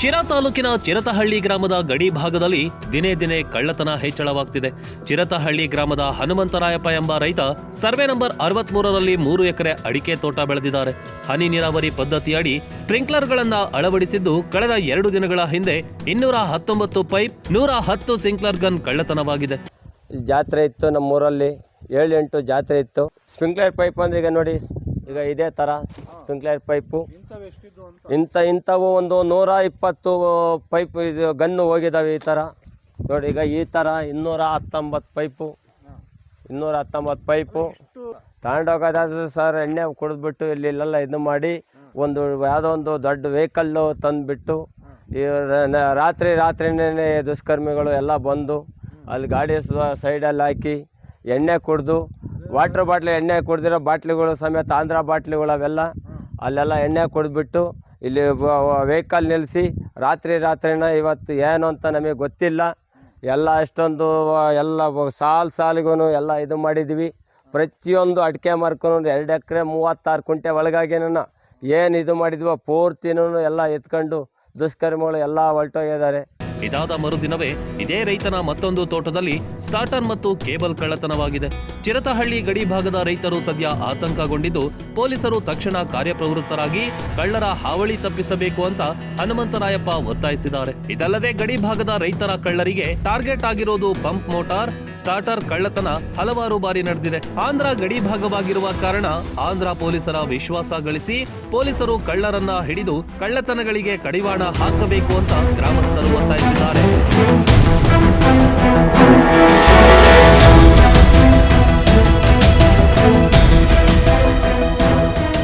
ಶಿರಾ ತಾಲೂಕಿನ ಚಿರತಹಳ್ಳಿ ಗ್ರಾಮದ ಗಡಿ ಭಾಗದಲ್ಲಿ ದಿನೇ ದಿನೇ ಕಳ್ಳತನ ಹೆಚ್ಚಳವಾಗ್ತಿದೆ. ಚಿರತಹಳ್ಳಿ ಗ್ರಾಮದ ಹನುಮಂತರಾಯಪ್ಪ ಎಂಬ ರೈತ ಸರ್ವೆ ನಂಬರ್ ಅರವತ್ಮೂರರಲ್ಲಿ ಮೂರು ಎಕರೆ ಅಡಿಕೆ ತೋಟ ಬೆಳೆದಿದ್ದಾರೆ. ಹನಿ ನೀರಾವರಿ ಪದ್ಧತಿಯಡಿ ಸ್ಪ್ರಿಂಕ್ಲರ್ಗಳನ್ನು ಅಳವಡಿಸಿದ್ದು ಕಳೆದ ಎರಡು ದಿನಗಳ ಹಿಂದೆ ಇನ್ನೂರ ಹತ್ತೊಂಬತ್ತು ಪೈಪ್, ನೂರ ಹತ್ತು ಸ್ಪ್ರಿಂಕ್ಲರ್ ಗನ್ ಕಳ್ಳತನವಾಗಿದೆ. ಜಾತ್ರೆ ಇತ್ತು ನಮ್ಮೂರಲ್ಲಿ ಏಳು ಎಂಟು ಜಾತ್ರೆ ಇತ್ತು. ಸ್ಪ್ರಿಂಕ್ಲರ್ ಪೈಪ್ ಅಂದ್ರೆ ಈಗ ನೋಡಿ, ಈಗ ಇದೇ ಥರ ಸ್ಪ್ರಿಂಕ್ಲರ್ ಪೈಪು. ಇಂಥ ಇಂಥವು ಒಂದು ನೂರ ಇಪ್ಪತ್ತು ಪೈಪ್ ಇದು ಗನ್ನು ಹೋಗಿದ್ದಾವೆ ಈ ಥರ. ನೋಡಿ ಈಗ ಈ ಥರ ಇನ್ನೂರ ಹತ್ತೊಂಬತ್ತು ಪೈಪು. ಇನ್ನೂರ ಹತ್ತೊಂಬತ್ತು ಪೈಪು. ತಗೊಂಡೋಗೋದಾದ್ರೆ ಸರ್ ಎಣ್ಣೆ ಕುಡಿದ್ಬಿಟ್ಟು ಇಲ್ಲಿ ಇಲ್ಲೆಲ್ಲ ಇದು ಮಾಡಿ ಒಂದು ಯಾವುದೋ ಒಂದು ದೊಡ್ಡ ವೆಹಿಕಲ್ಲು ತಂದುಬಿಟ್ಟು ಈ ರಾತ್ರಿ ರಾತ್ರಿನೇ ದುಷ್ಕರ್ಮಿಗಳು ಎಲ್ಲ ಬಂದು ಅಲ್ಲಿ ಗಾಡಿ ಸೈಡಲ್ಲಿ ಹಾಕಿ ಎಣ್ಣೆ ಕುಡಿದು ವಾಟ್ರ್ ಬಾಟ್ಲಿ ಎಣ್ಣೆ ಕುಡ್ದಿರೋ ಬಾಟ್ಲಿಗಳು ಸಮೇತ ಆಂಧ್ರ ಬಾಟ್ಲಿಗಳು ಅವೆಲ್ಲ ಅಲ್ಲೆಲ್ಲ ಎಣ್ಣೆ ಕುಡಿದ್ಬಿಟ್ಟು ಇಲ್ಲಿ ವೆಹಿಕಲ್ ನಿಲ್ಲಿಸಿ ರಾತ್ರಿ ರಾತ್ರಿನ ಇವತ್ತು ಏನು ಅಂತ ನಮಗೆ ಗೊತ್ತಿಲ್ಲ. ಎಲ್ಲ ಅಷ್ಟೊಂದು ಎಲ್ಲ ಸಾಲು ಸಾಲಿಗೂ ಎಲ್ಲ ಇದು ಮಾಡಿದ್ವಿ ಪ್ರತಿಯೊಂದು ಅಡಿಕೆ ಮಾರ್ಕೊಂಡು ಎರಡು ಎಕರೆ ಮೂವತ್ತಾರು ಕುಂಟೆ ಒಳಗಾಗಿನ ಏನು ಇದು ಮಾಡಿದ್ವೋ ಪೂರ್ತಿನೂ ಎಲ್ಲ ಎತ್ಕೊಂಡು ದುಷ್ಕರ್ಮಿಗಳು ಎಲ್ಲ ಹೊರಟೋಗಿದ್ದಾರೆ. ಇದಾದ ಮರುದಿನವೇ ಇದೇ ರೈತನ ಮತ್ತೊಂದು ತೋಟದಲ್ಲಿ ಸ್ಟಾರ್ಟರ್ ಮತ್ತು ಕೇಬಲ್ ಕಳ್ಳತನವಾಗಿದೆ. ಚಿರತಹಳ್ಳಿ ಗಡಿ ಭಾಗದ ರೈತರು ಸದ್ಯ ಆತಂಕಗೊಂಡಿದ್ದು, ಪೊಲೀಸರು ತಕ್ಷಣ ಕಾರ್ಯಪ್ರವೃತ್ತರಾಗಿ ಕಳ್ಳರ ಹಾವಳಿ ತಪ್ಪಿಸಬೇಕು ಅಂತ ಹನುಮಂತರಾಯಪ್ಪ ಒತ್ತಾಯಿಸಿದ್ದಾರೆ. ಇದಲ್ಲದೆ ಗಡಿ ಭಾಗದ ರೈತರ ಕಳ್ಳರಿಗೆ ಟಾರ್ಗೆಟ್ ಆಗಿರೋದು ಪಂಪ್ ಮೋಟಾರ್, ಸ್ಟಾರ್ಟರ್ ಕಳ್ಳತನ ಹಲವಾರು ಬಾರಿ ನಡೆದಿದೆ. ಆಂಧ್ರ ಗಡಿ ಭಾಗವಾಗಿರುವ ಕಾರಣ ಆಂಧ್ರ ಪೊಲೀಸರ ವಿಶ್ವಾಸ ಗಳಿಸಿ ಪೊಲೀಸರು ಕಳ್ಳರನ್ನ ಹಿಡಿದು ಕಳ್ಳತನಗಳಿಗೆ ಕಡಿವಾಣ ಹಾಕಬೇಕು ಅಂತ ಗ್ರಾಮಸ್ಥರು ಒತ್ತಾಯಿಸಿದ್ದಾರೆ. আল্লাহ রে